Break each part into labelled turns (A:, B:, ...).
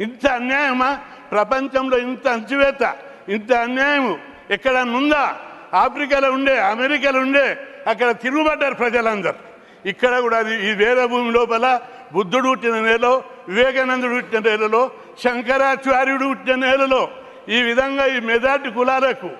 A: ఇంత అన్యాయమా? ప్రపంచంలో ఇంత అంచువేత ఇంత అన్యాయము ఎక్కడన్నా ఉందా ఆఫ్రికాలో ఉండే అమెరికాలో ఉండే అక్కడ తిరుగుబడ్డారు ప్రజలందరూ. ఇక్కడ కూడా అది ఈ వేద భూమి లోపల బుద్ధుడు పుట్టిన నేలలో వివేకానందుడు పుట్టిన నేలలో శంకరాచార్యుడు పుట్టిన నేలలో ఈ విధంగా ఈ మెజార్టీ కులాలకు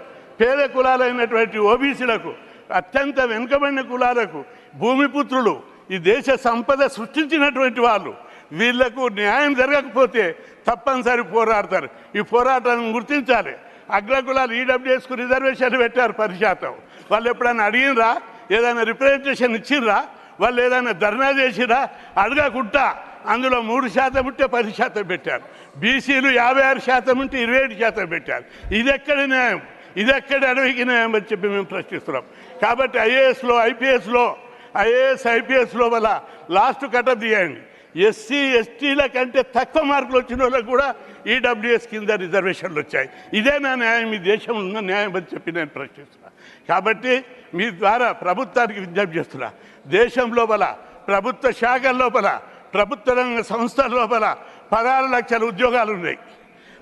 A: పేద కులాలైనటువంటి ఓబీసీలకు అత్యంత వెనుకబడిన కులాలకు భూమిపుత్రులు ఈ దేశ సంపద సృష్టించినటువంటి వాళ్ళు వీళ్ళకు న్యాయం జరగకపోతే తప్పనిసరి పోరాడతారు. ఈ పోరాటాన్ని గుర్తించాలి. అగ్రకులాలు ఈడబ్ల్యూఎస్కు రిజర్వేషన్లు పెట్టారు పది శాతం వాళ్ళు ఎప్పుడైనా అడిగినరా? ఏదైనా రిప్రజెంటేషన్ ఇచ్చిర్రా వాళ్ళు ఏదైనా ధర్నా చేసిరా? అడగకుండా అందులో మూడు శాతం ఉంటే పది శాతం పెట్టారు. బీసీలు యాభై ఆరు శాతం ఉంటే ఇరవై ఏడు శాతం పెట్టారు. ఇది ఎక్కడ న్యాయం? ఇది ఎక్కడ అడవికి న్యాయం అని చెప్పి మేము ప్రశ్నిస్తున్నాం. కాబట్టి ఐఏఎస్లో ఐపీఎస్లో ఐఏఎస్ ఐపీఎస్లో వల్ల లాస్ట్ కటప్ తీయండి. ఎస్సీ ఎస్టీల కంటే తక్కువ మార్కులు వచ్చిన వాళ్ళకు కూడా ఈడబ్ల్యూఎస్ కింద రిజర్వేషన్లు వచ్చాయి. ఇదే నా న్యాయం ఈ దేశంలో ఉన్న న్యాయం అని చెప్పి నేను ప్రశ్నిస్తున్నా. కాబట్టి మీ ద్వారా ప్రభుత్వానికి విజ్ఞప్తి చేస్తున్నా. దేశం లోపల ప్రభుత్వ శాఖల లోపల ప్రభుత్వ రంగ సంస్థల లోపల పదహారు లక్షల ఉద్యోగాలు ఉన్నాయి.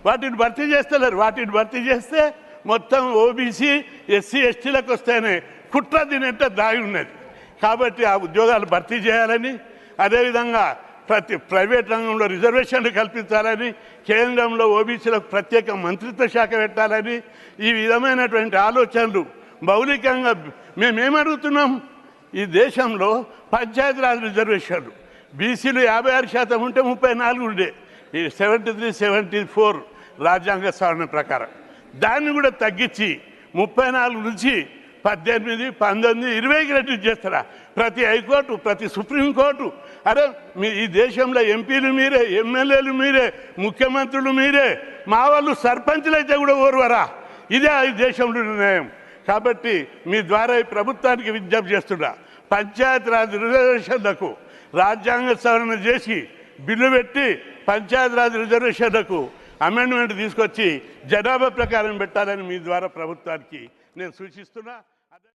A: వాటిని భర్తీ చేస్తలేరు. వాటిని భర్తీ చేస్తే మొత్తం ఓబీసీ ఎస్సీ ఎస్టీలకు వస్తేనే కుట్ర తినేట దాగి ఉన్నది. కాబట్టి ఆ ఉద్యోగాలు భర్తీ చేయాలని అదేవిధంగా ప్రతి ప్రైవేట్ రంగంలో రిజర్వేషన్లు కల్పించాలని కేంద్రంలో ఓబీసీలకు ప్రత్యేక మంత్రిత్వ శాఖ పెట్టాలని ఈ విధమైనటువంటి ఆలోచనలు మౌలికంగా మేమేమడుగుతున్నాం? ఈ దేశంలో పంచాయతీరాజ్ రిజర్వేషన్లు. బీసీలు యాభై ఆరు శాతం ఉంటే ముప్పై నాలుగు ఉండే. ఈ సెవెంటీ త్రీ సెవెంటీ ఫోర్ రాజ్యాంగ సవరణ ప్రకారం. దాన్ని కూడా తగ్గించి ముప్పై నాలుగు నుంచి పద్దెనిమిది పంతొమ్మిది ఇరవైకి రెడ్యూస్ చేస్తారా? ప్రతి హైకోర్టు ప్రతి సుప్రీంకోర్టు. అరే మీ ఈ దేశంలో ఎంపీలు మీరే ఎమ్మెల్యేలు మీరే ముఖ్యమంత్రులు మీరే మా వాళ్ళు సర్పంచులు అయితే కూడా ఓరువరా? ఇదే ఈ దేశంలో నిర్ణయం. కాబట్టి మీ ద్వారా ఈ ప్రభుత్వానికి విజ్ఞప్తి చేస్తున్నా. పంచాయతీరాజ్ రిజర్వేషన్లకు రాజ్యాంగ సవరణ చేసి బిల్లు పెట్టి పంచాయతీరాజ్ రిజర్వేషన్లకు అమెండ్మెంట్ తీసుకొచ్చి జనాభా ప్రకారం పెట్టాలని మీ ద్వారా ప్రభుత్వానికి నేను సూచిస్తున్నా.